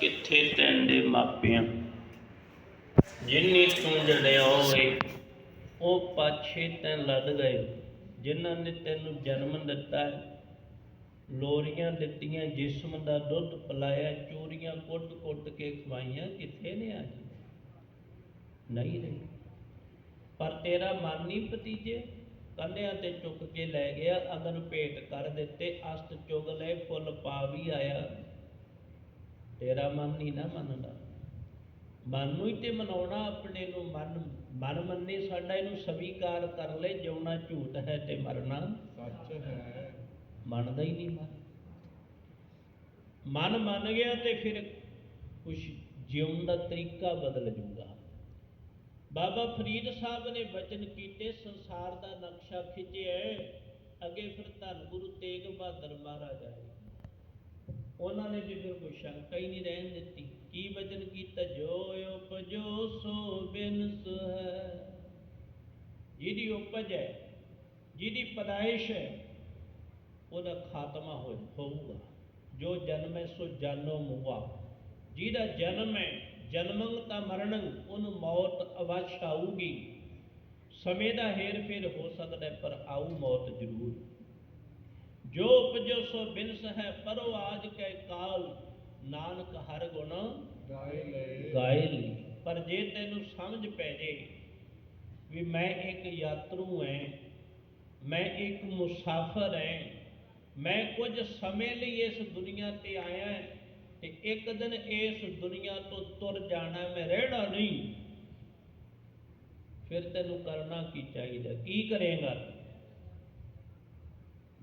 ਕਿੱਥੇ ਤੈਂਦੇ ਮਾਪਿਆਂ? ਜਿੰਨੀ ਤੂੰ ਜੜਿਆ ਹੋਏ ਉਹ ਪਾਛੇ ਤੈਂ ਲੱਦ ਗਏ ਜਿਨ੍ਹਾਂ ਨੇ ਤੈਨੂੰ ਜਨਮ ਦਿੱਤਾ ਹੈ, ਲੋਰੀਆਂ ਦਿੱਤੀਆਂ ਜਿਸਮ ਦਾ ਦੁੱਧ ਪਿਲਾਇਆ ਚੋਰੀਆਂ ਕੁੱਟ-ਕੁੱਟ ਕੇ ਖਵਾਈਆਂ ਕਿੱਥੇ ਨੇ ਅੱਜ? ਨਹੀਂ ਰਹੇ ਪਰ ਤੇਰਾ ਮਨ ਨਹੀਂ ਭਤੀਜੇ। ਕੰਧਿਆਂ ਤੇ ਚੁੱਕ ਕੇ ਲੈ ਗਿਆ ਅਗਨ ਭੇਟ ਕਰ ਦਿੱਤੇ ਅਸਤ ਚੁਗ ਲਏ ਫੁੱਲ ਪਾ ਵੀ ਆਇਆ। ਤੇਰਾ ਮਨ ਨਹੀਂ ਨਾ ਮੰਨਦਾ। ਮਨ ਨੂੰ ਹੀ ਤੇ ਮਨਾਉਣਾ ਆਪਣੇ ਨੂੰ। ਮਨ ਮਨ ਮੰਨੇ ਸਾਡਾ ਇਹਨੂੰ ਸਵੀਕਾਰ ਕਰ ਲੈ ਜਿਉਣਾ ਝੂਠ ਹੈ ਤੇ ਮਰਨਾ ਸੱਚ ਹੈ। ਮੰਨਦਾ ਹੀ ਨਹੀਂ ਮਨ। ਮਨ ਮੰਨ ਗਿਆ ਤੇ ਫਿਰ ਕੁਛ ਜਿਉਣ ਦਾ ਤਰੀਕਾ ਬਦਲ ਜੂਗਾ। ਬਾਬਾ ਫਰੀਦ ਸਾਹਿਬ ਨੇ ਬਚਨ ਕੀਤੇ ਸੰਸਾਰ ਦਾ ਨਕਸ਼ਾ ਖਿੱਚਿਆ। ਅੱਗੇ ਫਿਰ ਧੰਨ ਗੁਰੂ ਤੇਗ ਬਹਾਦਰ ਮਹਾਰਾਜ ਆਏ। ਉਹਨਾਂ ਨੇ ਵੀ ਫਿਰ ਕੋਈ ਸ਼ੰਕਾ ਹੀ ਨਹੀਂ ਰਹਿਣ ਦਿੱਤੀ। ਕੀ ਬਚਨ ਕੀਤਾ? ਜੋ ਉਪਜੋ, ਸੋ ਬਿਨਸ ਹੈ ਜਿਹਦੀ ਉਪਜ ਹੈ, ਜਿਹਦੀ ਪਦਾਇਸ਼ ਹੈ, ਉਹਦਾ ਖਾਤਮਾ ਹੋ ਹੋਊਗਾ। ਜੋ ਜਨਮੈ ਸੋ ਜਾਨੋ ਮੁਆ। ਜਿਹਦਾ ਜਨਮ ਹੈ ਜਨਮੰ ਤਾਂ ਮਰਣੰ ਉਹਨੂੰ ਮੌਤ ਅਵਸ਼ ਆਊਗੀ। ਸਮੇਂ ਦਾ ਹੇਰ ਫੇਰ ਹੋ ਸਕਦਾ ਪਰ ਆਊ ਮੌਤ ਜ਼ਰੂਰ। ਜੋ ਉਪਜੋ ਸੋ ਬਿਨਸ ਹੈ ਪਰੋ ਆਜ ਕੈ ਕਾਲ ਨਾਨਕ ਹਰ ਗੁਣ ਗਾਏ ਲੈ ਗਾਏ ਲਈ। ਪਰ ਜੇ ਤੈਨੂੰ ਸਮਝ ਪੈ ਜੇ ਵੀ ਮੈਂ ਇੱਕ ਯਾਤਰੂ ਐ ਮੈਂ ਇੱਕ ਮੁਸਾਫਰ ਐ ਮੈਂ ਕੁਝ ਸਮੇਂ ਲਈ ਇਸ ਦੁਨੀਆ ਤੇ ਆਇਆ ਹਾਂ ਤੇ ਇੱਕ ਦਿਨ ਇਸ ਦੁਨੀਆ ਤੋਂ ਤੁਰ ਜਾਣਾ ਮੈਂ ਰਹਿਣਾ ਨਹੀਂ ਫਿਰ ਤੈਨੂੰ ਕਰਨਾ ਕੀ ਚਾਹੀਦਾ? ਕੀ ਕਰੇਗਾ?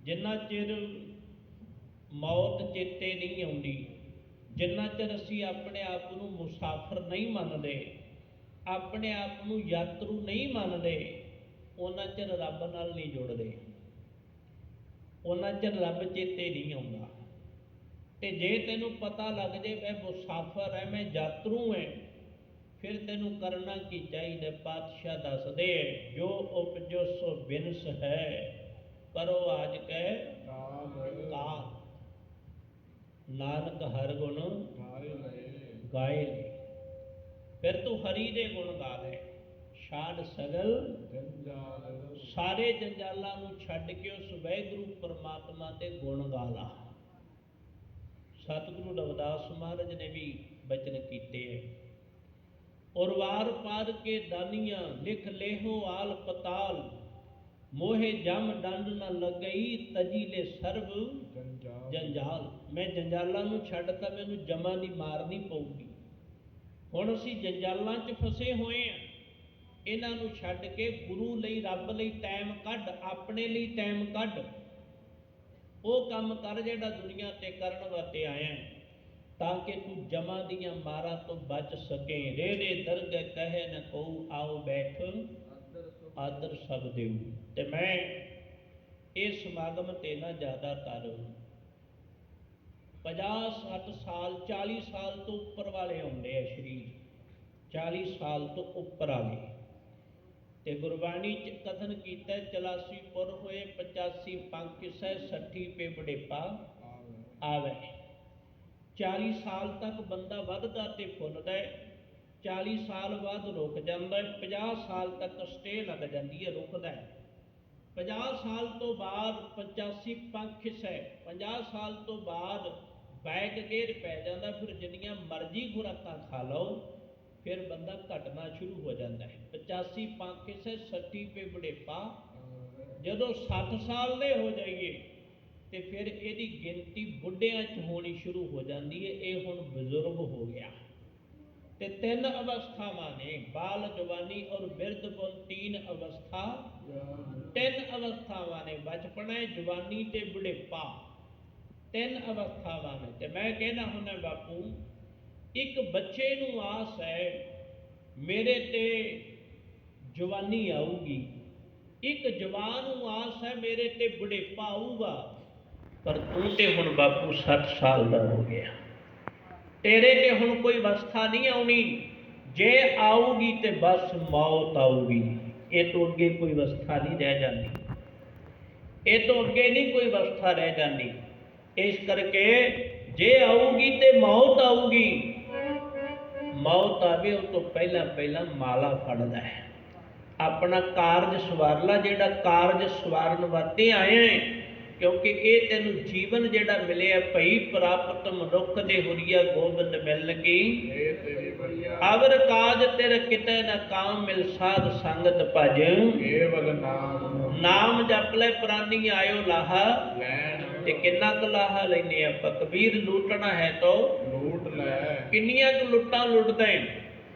ਜਿੰਨਾ ਚਿਰ ਮੌਤ ਚੇਤੇ ਨਹੀਂ ਆਉਂਦੀ, ਜਿੰਨਾ ਚਿਰ ਅਸੀਂ ਆਪਣੇ ਆਪ ਨੂੰ ਮੁਸਾਫਰ ਨਹੀਂ ਮੰਨਦੇ, ਆਪਣੇ ਆਪ ਨੂੰ ਯਾਤਰੂ ਨਹੀਂ ਮੰਨਦੇ, ਉਹਨਾਂ ਚਿਰ ਰੱਬ ਨਾਲ ਨਹੀਂ ਜੁੜਦੇ। ਉਹਨਾਂ ਚਿਰ ਰੱਬ ਚੇਤੇ ਨਹੀਂ ਆਉਂਦਾ। ਤੇ ਜੇ ਤੈਨੂੰ ਪਤਾ ਲੱਗ ਜੇ, ਮੈਂ ਮੁਸਾਫਰ ਐ, ਮੈਂ ਯਾਤਰੂ ਐ, ਫਿਰ ਤੈਨੂੰ ਕਰਨਾ ਕੀ ਚਾਹੀਦਾ? ਪਾਤਸ਼ਾਹ ਦੱਸਦੇ ਜੋ ਉਪਜੋ ਸੋ ਬਿਨਸ ਹੈ। ਕਰੋ ਆਜ ਕੈ ਕਾਲ ਨਾਨਕ ਹਰ ਗੁਣ ਗਾਏ ਲੈ। ਫਿਰ ਤੂੰ ਹਰੀ ਦੇ ਗੁਣ ਗਾ ਲੈ ਛਾੜ ਸਗਲ। ਸਾਰੇ ਜੰਜਾਲਾਂ ਨੂੰ ਛੱਡ ਕੇ ਉਸ ਵੈਗੁਰੂ ਪਰਮਾਤਮਾ ਦੇ ਗੁਣ ਗਾ ਲਾ। ਸਤਿਗੁਰੂ ਰਵਿਦਾਸ ਮਹਾਰਾਜ ਨੇ ਵੀ ਬਚਨ ਕੀਤੇ ਔਰ ਵਾਰ ਪਾਰ ਕੇ ਦਾਨੀਆਂ ਲਿਖ ਲੇਹੋ ਆਲ ਪਤਾਲ। ਮੋਹੇ ਜਮ ਡੰਡ ਨ ਲੱਗਈ ਤਜੀ ਲੈ ਸਰਬ ਜੰਜਾਲ। ਮੈਂ ਜੰਜਾਲਾਂ ਨੂੰ ਛੱਡਤਾ ਮੈਨੂੰ ਜਮਾ ਨਹੀਂ ਮਾਰਨੀ ਪਊਗੀ। ਹੁਣ ਅਸੀਂ ਜੰਜਾਲਾਂ 'ਚ ਫਸੇ ਹੋਏ ਆ। ਇਹਨਾਂ ਨੂੰ ਛੱਡ ਕੇ ਗੁਰੂ ਲਈ ਰੱਬ ਲਈ ਟਾਈਮ ਕੱਢ ਆਪਣੇ ਲਈ ਟਾਈਮ ਕੱਢ। ਉਹ ਕੰਮ ਕਰ ਜਿਹੜਾ ਦੁਨੀਆ ਤੇ ਕਰਨ ਵਾਸਤੇ ਆਇਆ ਤਾਂ ਕਿ ਤੂੰ ਜਮਾ ਦੀਆਂ ਮਾਰਾਂ ਤੋਂ ਬਚ ਸਕੇ। ਰੇ ਰੇ ਦਰਗ ਕਹੇ ਨ ਕੋ ਆਓ ਬੈਠ। ਆਦਰ ਸਭ ਦੇਉ ਤੇ ਮੈਂ ਇਹ ਸਮਾਗਮ ਤੇ ਨਾ ਜ਼ਿਆਦਾ ਤਰ 50 60 ਸਾਲ 40 ਸਾਲ ਤੋਂ ਉੱਪਰ ਵਾਲੇ ਹੁੰਦੇ ਆ ਸ਼ਰੀਰ 40 ਸਾਲ ਤੋਂ ਉੱਪਰ ਵਾਲੇ। ਤੇ ਗੁਰਬਾਣੀ ਚ ਕਥਨ ਕੀਤਾ 84 ਪੁਰ ਹੋਏ 85 ਪੰਖ ਸਹਿ 60 ਪੇ ਬੜੇਪਾ ਆਵੇ। 40 ਸਾਲ ਤੱਕ ਬੰਦਾ ਵੱਧਦਾ ਤੇ ਫੁੱਲਦਾ ਹੈ। 40 ਸਾਲ ਬਾਅਦ ਰੁਕ ਜਾਂਦਾ ਹੈ 50 ਸਾਲ ਤੱਕ ਸਟੇ ਲੱਗ ਜਾਂਦੀ ਹੈ, ਰੁਕਦਾ ਹੈ। 50 ਸਾਲ ਤੋਂ ਬਾਅਦ 85 ਪੰਖ ਹੈ। 50 ਸਾਲ ਤੋਂ ਬਾਅਦ ਬੈਕ ਗੇਅਰ ਪੈ ਜਾਂਦਾ, ਫਿਰ ਜਿੰਨੀਆਂ ਮਰਜ਼ੀ ਖੁਰਾਕਾਂ ਖਾ ਲਓ, ਫਿਰ ਬੰਦਾ ਘਟਣਾ ਸ਼ੁਰੂ ਹੋ ਜਾਂਦਾ ਹੈ। 85 ਪੰਖ ਹੈ 60 ਪੇ ਬੁਢੇਪਾ ਜਦੋਂ 60 ਸਾਲ ਦੇ ਹੋ ਜਾਈਏ, ਤੇ ਫਿਰ ਇਹਦੀ ਗਿਣਤੀ ਬੁੱਢਿਆਂ 'ਚ ਹੋਣੀ ਸ਼ੁਰੂ ਹੋ ਜਾਂਦੀ ਹੈ, ਇਹ ਹੁਣ ਬਜ਼ੁਰਗ ਹੋ ਗਿਆ। ਤੇ ਤਿੰਨ ਅਵਸਥਾਵਾਂ ਨੇ, ਬਾਲ, ਜਵਾਨੀ ਔਰ ਬਿਰਧਪੁਰ ਤੀਨ ਅਵਸਥਾ। ਤਿੰਨ ਅਵਸਥਾਵਾਂ ਨੇ ਬਚਪਨ ਹੈ, ਜਵਾਨੀ ਤੇ ਬੁਢੇਪਾ। ਤਿੰਨ ਅਵਸਥਾਵਾਂ ਨੇ। ਤੇ ਮੈਂ ਕਹਿੰਦਾ ਹੁੰਦਾ ਬਾਪੂ, ਇੱਕ ਬੱਚੇ ਨੂੰ ਆਸ ਹੈ, ਮੇਰੇ ਤੇ ਜਵਾਨੀ ਆਊਗੀ। ਇੱਕ ਜਵਾਨ ਨੂੰ ਆਸ ਹੈ, ਮੇਰੇ ਤੇ ਬੁਢੇਪਾ ਆਊਗਾ। ਪਰ ਤੂੰ ਤੇ ਹੁਣ ਬਾਪੂ 60 ਸਾਲ ਦਾ ਹੋ ਗਿਆ। ਤੇਰੇ ਤੇ ਹੁਣ ਕੋਈ ਅਵਸਥਾ ਨਹੀਂ ਆਉਣੀ। ਜੇ ਆਊਗੀ ਤੇ ਬਸ ਮੌਤ ਆਊਗੀ। ਇਹ ਤੋਂ ਅੱਗੇ ਕੋਈ ਅਵਸਥਾ ਨਹੀਂ ਰਹਿ ਜਾਂਦੀ। ਇਹ ਤੋਂ ਅੱਗੇ ਨਹੀਂ ਕੋਈ ਅਵਸਥਾ ਰਹਿ ਜਾਂਦੀ। ਇਸ ਕਰਕੇ ਜੇ ਆਊਗੀ ਤੇ ਮੌਤ ਆਊਗੀ। ਮੌਤ ਆਵੇ, ਉਹ ਤੋਂ ਪਹਿਲਾਂ ਪਹਿਲਾਂ ਮਾਲਾ ਫੜਦਾ ਹੈ। ਆਪਣਾ ਕਾਰਜ ਸਵਾਰਲਾ, ਜਿਹੜਾ ਕਾਰਜ ਸਵਾਰਨ ਵਾਸਤੇ ਆਏ ਕਿਉਂਕਿ ਇਹ ਤੈਨੂੰ ਜੀਵਨ ਜਿਹੜਾ ਮਿਲਿਆ ਭਈ ਪ੍ਰਾਪਤ ਮਨੁੱਖ ਦੇ ਹੁਰੀਆ ਗੋਬਿੰਦ ਮਿਲ ਲਗੀ ਅਵਰ ਕਾਜ ਤੇਰੇ ਕਿਤੇ ਨਾ ਕਾਮ ਮਿਲ ਸਾਧ ਸੰਗਤ ਭਜ। ਕੇਵਲ ਨਾਮ। ਨਾਮ ਜਪ ਲੈ ਪ੍ਰਾਨੀ ਆਇਓ ਲਾਹਾ। ਤੇ ਕਿੰਨਾ ਕੁ ਲਾਹਾ ਲੈਨੇ ਆਪਾਂ? ਕਬੀਰ ਲੂਟਣਾ ਹੈ ਤੋ। ਲੂਟ ਲੈ। ਕਿੰਨੀਆਂ ਕੁ ਲੁੱਟਾਂ ਲੁੱਟਦਾ ਹੈ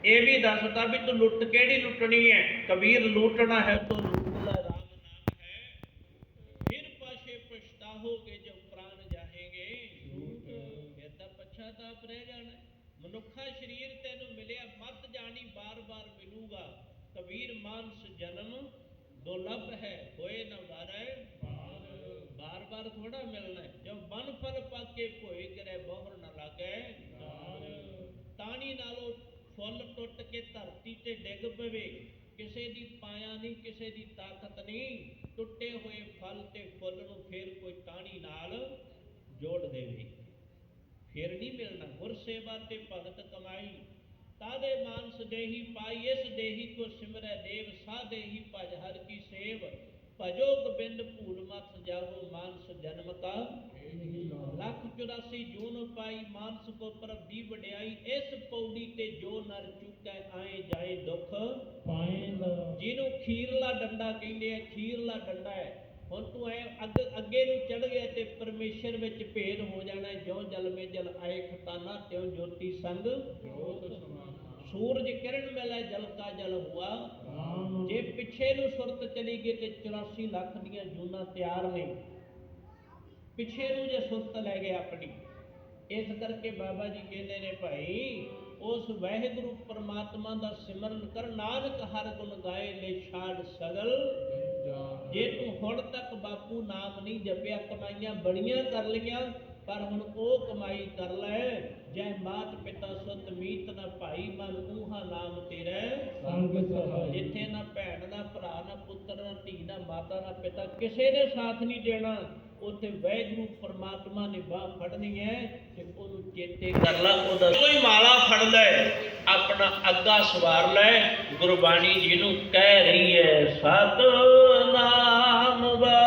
ਇਹ ਵੀ ਦੱਸਦਾ ਵੀ ਤੂੰ ਲੁੱਟ ਕਿਹੜੀ ਲੁੱਟਣੀ ਹੈ? ਕਬੀਰ ਲੂਟਣਾ ਹੈ ਤੋ ਲੂਟ ਲੈ ਰਾਮ ਨਾਮ ਹੈ ਫਿਰ ਪਾਸ਼ੇ ਪਛਤਾਹੋਗੇ ਜੋ ਪ੍ਰਾਨ ਜਾਹੇਗੇ ਫਿਰ ਤਾਂ ਪਛਤਾਪ ਰਹਿ ਜਾਣਾ। ਮਨੁੱਖਾ ਸਰੀਰ ਤੈਨੂੰ ਮਿਲਿਆ, ਮਤ ਜਾਣੀ ਬਾਰ-ਬਾਰ ਮਿਲੂਗਾ। ਕਬੀਰ ਮਾਨਸ ਜਨਮ, ਦੁਰਲਭ ਹੈ, ਹੋਏ ਨਾ ਵਾਰੈ। ਬਾਰ-ਬਾਰ ਥੋੜਾ ਮਿਲਣਾ ਜੋ ਬਨ ਫਲ ਪਾਕੇ ਭੋਏ ਕਰੇ, ਬੋਹਰ ਨਾ ਲਾਗੇ। ਤਾਣੀ ਨਾਲੋਂ ਫੁੱਲ ਟੁੱਟ ਕੇ ਧਰਤੀ ਤੇ ਡਿੱਗ ਪਵੇ। ਕਿਸੇ ਦੀ ਪਾਇਆ ਨਹੀਂ, ਕਿਸੇ ਦੀ ਤਾਕਤ ਨਹੀਂ। ਟੁੱਟੇ ਹੋਏ ਫਲ ਤੇ ਫੁੱਲ ਨੂੰ ਫੇਰ ਕੋਈ ਤਾਣੀ ਨਾਲ ਜੋੜ ਦੇਵੇ। ਫਿਰ ਨਹੀਂ ਮਿਲਣਾ। ਗੁਰ ਸੇਵਾ ਤੇ ਭਗਤ ਕਮਾਈ। ਤਾਦੇ ਮਾਨਸ ਦੇਹੀ ਪਾਈ ਇਸ ਦੇਹੀ ਕੋ ਸਿਮਰੈ ਦੇਵ ਸਾਦੇਹੀ ਭਜ ਹਰ ਕੀ ਸੇਵ। ਭਜੋ ਗੋਬਿੰਦ ਭੂਲ ਮਤ ਜਾਹੋ ਮਾਨਸ ਜਨਮ ਕਾ ਲੱਖ 84 ਜੂਨ ਪਾਈ ਮਾਨਸ ਕੋ ਪ੍ਰਭ ਦੀ ਵਡਿਆਈ ਇਸ ਪੌੜੀ ਤੇ ਜੋ ਨਰ ਚੁੱਕੈ ਆਏ ਜਾਏ ਦੁੱਖ। ਜਿਹਨੂੰ ਖੀਰਲਾ ਡੰਡਾ ਕਹਿੰਦੇ ਆ ਖੀਰਲਾ ਡੰਡਾ ਹੈ। ਹੁਣ ਤੂੰ ਐ ਅੱਗੇ ਨੂੰ ਚੜ ਗਿਆ ਤੇ ਪਰਮੇਸ਼ਰ ਵਿੱਚ ਭੇਦ ਹੋ ਜਾਣਾ। ਜਿਉਂ ਜਲ ਮੇ ਜਲ ਆਏ ਖਤਾਨਾ ਤਿਉਂ ਜੋਤੀ ਸੰਗ ਸੂਰਜ ਕਿਰਨ ਮਿਲੈ ਜਲ ਕਾ ਜਲ ਹੁਆ। ਜੇ ਪਿੱਛੇ ਨੂੰ ਸੁਰਤ ਚਲੀ ਗਈ ਤੇ 84 ਲੱਖ ਦੀਆਂ ਜੂਨਾਂ ਤਿਆਰ ਨੇ। ਪਿੱਛੇ ਨੂੰ ਜੇ ਸੁਰਤ ਲੈ ਗਏ ਆਪਣੀ। ਇਸ ਕਰਕੇ ਬਾਬਾ ਜੀ ਕਹਿੰਦੇ ਨੇ ਭਾਈ ਉਸ ਵਾਹਿਗੁਰੂ ਪਰਮਾਤਮਾ ਦਾ ਸਿਮਰਨ ਕਰ। ਨਾਨਕ ਹਰ ਗੁਣ ਗਾਏ ਲੈ ਛਾੜ ਸਗਲ। ਜਾ ਜੇ ਤੂੰ ਹੁਣ ਤੱਕ ਬਾਪੂ ਨਾਮ ਨਹੀਂ ਜਪਿਆ ਕਮਾਈਆਂ ਬੜੀਆਂ ਕਰ ਲਈਆਂ ਪਰ ਹੁਣ ਉਹ ਕਮਾਈ ਕਰ ਲੈ। ਜੈ ਮਾਤ ਪਿਤਾ ਸੁਤ ਮੀਤ ਨਾ ਭਾਈ ਮਨ ਊਹਾ ਨਾਮ ਤੇਰਾ। ਸੰਗ ਸਹਾਈ। ਜਿੱਥੇ ਨਾ ਭੈਣ ਨਾ ਭਰਾ ਨਾ ਪੁੱਤਰ ਨਾ ਧੀ ਨਾ ਮਾਤਾ ਨਾ ਪਿਤਾ ਕਿਸੇ ਨੇ ਸਾਥ ਨਹੀਂ ਦੇਣਾ ਉੱਥੇ ਵੈਗਰੂ ਪਰਮਾਤਮਾ ਨੇ ਬਾਹ ਫੜਨੀ ਹੈ ਤੇ ਉਹਨੂੰ ਚੇਤੇ ਕਰ ਲੈ ਉਹਦਾ ਕੋਈ ਮਾਲਾ ਫੜ ਲੈ। ਆਪਣਾ ਅੱਗਾ ਸਵਾਰ ਲੈ ਗੁਰਬਾਣੀ ਜੀ ਨੂੰ ਕਹਿ ਰਹੀ ਹੈ ਸਤਨਾਮ ਵਾਹਿਗੁਰੂ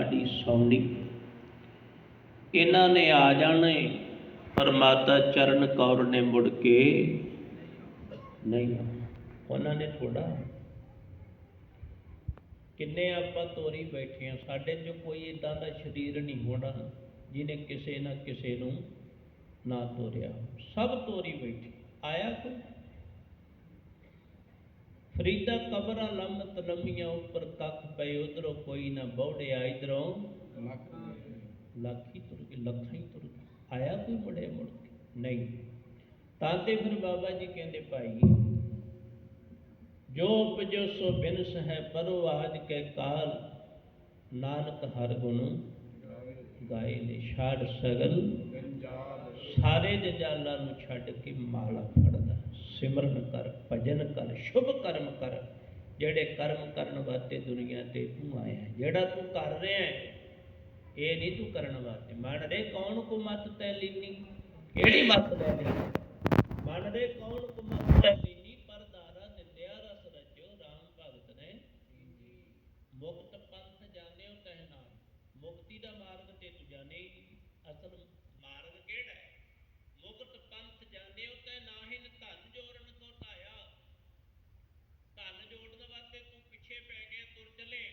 ਬਸੰਤ ਸੌਣੀ ਇਹਨਾਂ ਨੇ ਆ ਜਾਣੇ ਪਰ ਮਾਤਾ ਚਰਨ ਕੌਰ ਨੇ ਮੁੜ ਕੇ ਨਹੀਂ ਉਹਨਾਂ ਨੇ ਥੋੜਾ ਕਿੰਨੇ ਆਪਾਂ ਤੋਰੀ ਬੈਠੇ ਆ। ਸਾਡੇ 'ਚ ਕੋਈ ਇਦਾਂ ਦਾ ਸਰੀਰ ਨਹੀਂ ਹੋਣਾ ਜਿਹਨੇ ਕਿਸੇ ਨਾ ਕਿਸੇ ਨੂੰ ਨਾ ਤੋਰਿਆ। ਸਭ ਤੋਰੀ ਬੈਠੇ। ਆਇਆ ਕੋਈ? ਫਰੀਦਾ ਕਬਰਾਂ ਲੰਮਤ ਲੰਮੀਆਂ ਉੱਪਰ ਕੱਖ ਪਏ ਉਧਰੋਂ ਕੋਈ ਨਾ ਬੌੜਿਆ ਇਧਰੋਂ ਲੱਖੀ ਤੁਰ ਕੇ ਲੱਖਾਂ ਹੀ ਤੁਰ ਆਇਆ ਕੋਈ ਮੁੜੇ ਮੁੜ ਕੇ? ਨਹੀਂ। ਤਾਂ ਤੇ ਫਿਰ ਬਾਬਾ ਜੀ ਕਹਿੰਦੇ ਭਾਈ ਜੋ ਉਪਜੋ ਸੋ ਬਿਨਸ ਹੈ ਪਰੋ ਆਜ ਕੇ ਕਾਲ ਨਾਨਕ ਹਰ ਗੁਣ ਗਾਏ। ਨੇ ਛਾੜ ਸਗਲ ਸਾਰੇ ਜੰਜਾਲਾਂ ਨੂੰ ਛੱਡ ਕੇ ਮਾਲਾ ਫੜਦਾ ਸਿਮਰਨ ਕਰ, ਭਜਨ ਕਰ, ਸ਼ੁਭ ਕਰਮ ਕਰ, ਜਿਹੜੇ ਕਰਮ ਕਰਨ ਵਾਸਤੇ ਦੁਨੀਆ ਤੇ ਤੂੰ ਆਇਆ ਜਿਹੜਾ ਤੂੰ ਕਰ ਰਿਹਾ ਹੈ, ਇਹ ਨਹੀਂ ਤੂੰ ਕਰਨ ਵਾਸਤੇ। ਮਨ ਦੇ ਕੌਣ ਕੋ ਮਤ ਤੈ ਲੀਨੀ ਕਿਹੜੀ ਮਤ ਲੈ ਲਈ ਮਨ ਦੇ ਕੌਣ ਕੋ ਮਤ ਤੈ ਲੀਨੀ ਪਰਦਾਰਾ ਨਿੰਦਿਆ ਰਸ ਰਚਿਓ RAM ਭਗਤ ਨੇ ਮੁਕਤ ਪੰਥ ਜਾਣਿਓ ਕਹਿ ਨਾਲ ਮੁਕਤੀ ਦਾ ਮਾਰਗ ਤੇ ਤੂੰ ਜਾਣੇ ਹੀ ਨਹੀਂ। ਅਸਲ ਮਾਰਗ ਕਿਹੜਾ ਹੈ ਮੁਕਤ ਪੰਥ ਜਾਣਿਓ ਤੇ ਨਾਹਿਨ ਧਨ ਜੋੜਨ ਕੋ ਧਾਇਆ ਧਨ ਜੋੜਨ ਵਾਸਤੇ ਤੂੰ ਪੈ ਗਏ ਤੁਰ ਚਲੇ।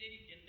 didn't get